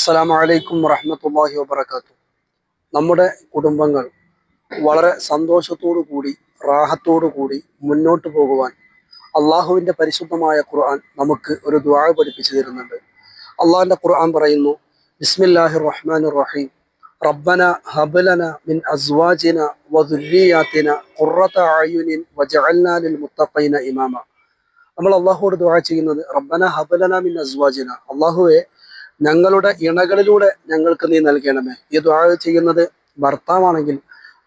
അസ്സലാമു അലൈക്കും വറഹമത്തല്ലാഹി വബറകാതുഹു. നമ്മുടെ കുടുംബങ്ങൾ വളരെ സന്തോഷത്തോടു കൂടി റാഹത്തോടു കൂടി മുന്നോട്ട് പോകുവാൻ അള്ളാഹുവിന്റെ പരിശുദ്ധമായ ഖുർആൻ നമുക്ക് ഒരു ദ്വാ പഠിപ്പിച്ചു തരുന്നുണ്ട്. അള്ളാഹിന്റെ ഖുർആൻ പറയുന്നു ബിസ്മില്ലാഹി റഹ്മാൻ റഹീം റബ്ബന ഹബലന മിൻ അസ്വാജിന വദുല്ലിയാത്തിന ഖുറത്ത ആയുനിൻ വജഅൽനാ ലിൽ മുത്തഖീന ഇമാമ. നമ്മൾ അള്ളാഹുവോട് ദുആ ചെയ്യുന്നത് റബ്ബന ഹബലന മിൻ അസ്വാജിന. അള്ളാഹുവെ ഞങ്ങളുടെ ഇണകളിലൂടെ ഞങ്ങൾക്ക് നീ നൽകണമേ. ഈ ദുആ ചെയ്യുന്നത് ഭർത്താവാണെങ്കിൽ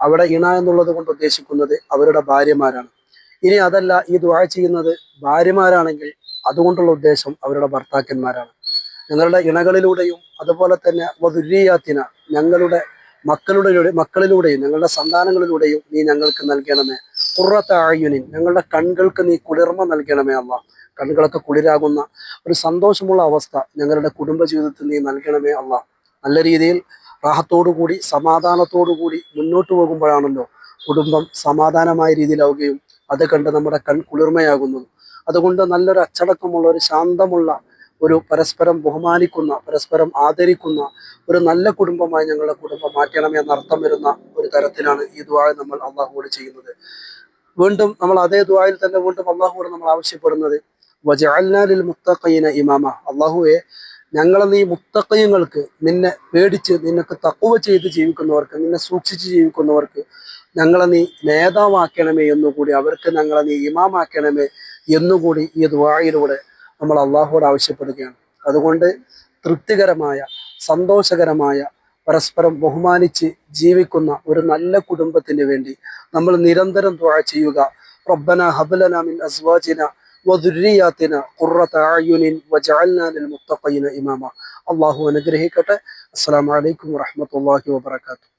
അവിടെ ഇണ എന്നുള്ളത് കൊണ്ട് ഉദ്ദേശിക്കുന്നത് അവരുടെ ഭാര്യമാരാണ്. ഇനി അതല്ല ഈ ദുആ ചെയ്യുന്നത് ഭാര്യമാരാണെങ്കിൽ അതുകൊണ്ടുള്ള ഉദ്ദേശം അവരുടെ ഭർത്താക്കന്മാരാണ്. ഞങ്ങളുടെ ഇണകളിലൂടെയും അതുപോലെ തന്നെ വധുര്യാത്തിന ഞങ്ങളുടെ മക്കളുടെ മക്കളിലൂടെയും ഞങ്ങളുടെ സന്താനങ്ങളിലൂടെയും നീ ഞങ്ങൾക്ക് നൽകണമേ. കുറത്ത ആയുനിൻ. ഞങ്ങളുടെ കണ്ണുകൾക്ക് നീ കുളിർമ നൽകണമേ അല്ല കണ്ണുകളൊക്കെ കുളിരാകുന്ന ഒരു സന്തോഷമുള്ള അവസ്ഥ ഞങ്ങളുടെ കുടുംബജീവിതത്തിൽ നീ നൽകണമേ അല്ല നല്ല രീതിയിൽ കൂടി റാഹത്തോടുകൂടി സമാധാനത്തോടുകൂടി മുന്നോട്ട് പോകുമ്പോഴാണല്ലോ കുടുംബം സമാധാനമായ രീതിയിലാവുകയും അത് കണ്ട് നമ്മുടെ കൺ കുളിർമയാകുന്നത് അതുകൊണ്ട് നല്ലൊരു അച്ചടക്കമുള്ള ഒരു ശാന്തമുള്ള ഒരു പരസ്പരം ബഹുമാനിക്കുന്ന പരസ്പരം ആദരിക്കുന്ന ഒരു നല്ല കുടുംബമായി ഞങ്ങളുടെ കുടുംബം മാറ്റണമേ എന്നർത്ഥം വരുന്ന ഒരു തരത്തിലാണ് ഈ ദ്വായ നമ്മൾ അള്ളാഹുവോട് ചെയ്യുന്നത്. വീണ്ടും നമ്മൾ അതേ ദ്വായിൽ തന്നെ വീണ്ടും അള്ളാഹുവോട് നമ്മൾ ആവശ്യപ്പെടുന്നത്. വജാലിൽ മുത്തഖീന ഇമാമ. അള്ളാഹുവെ ഞങ്ങളെ നീ മുത്തക്കയങ്ങൾക്ക് നിന്നെ പേടിച്ച് നിനക്ക് തക്കുവ ചെയ്ത് ജീവിക്കുന്നവർക്ക് നിന്നെ സൂക്ഷിച്ച് ജീവിക്കുന്നവർക്ക് ഞങ്ങളെ നീ നേതാവാക്കണമേ എന്നുകൂടി അവർക്ക് ഞങ്ങളെ നീ ഇമാമാക്കണമേ എന്നുകൂടി ഈ ദ്വായിലൂടെ നമ്മൾ അള്ളാഹുവോട് ആവശ്യപ്പെടുകയാണ്. അതുകൊണ്ട് തൃപ്തികരമായ സന്തോഷകരമായ പരസ്പരം ബഹുമാനിച്ച് ജീവിക്കുന്ന ഒരു നല്ല കുടുംബത്തിന് വേണ്ടി നമ്മൾ നിരന്തരം ദ്വാ ചെയ്യുക. റബ്ബന ഹബലന മിൻ അസ്വാജിന വദുര്രിയാത്തിന ഖുറത അയുനിൻ വജഅൽനാ ലിൽ മുത്തഖീന ഇമാമ. അല്ലാഹു അനുഗ്രഹിക്കട്ടെ. അസ്സലാമു അലൈക്കും വറഹ്മത്തുള്ളാഹി വബറകാതുഹു.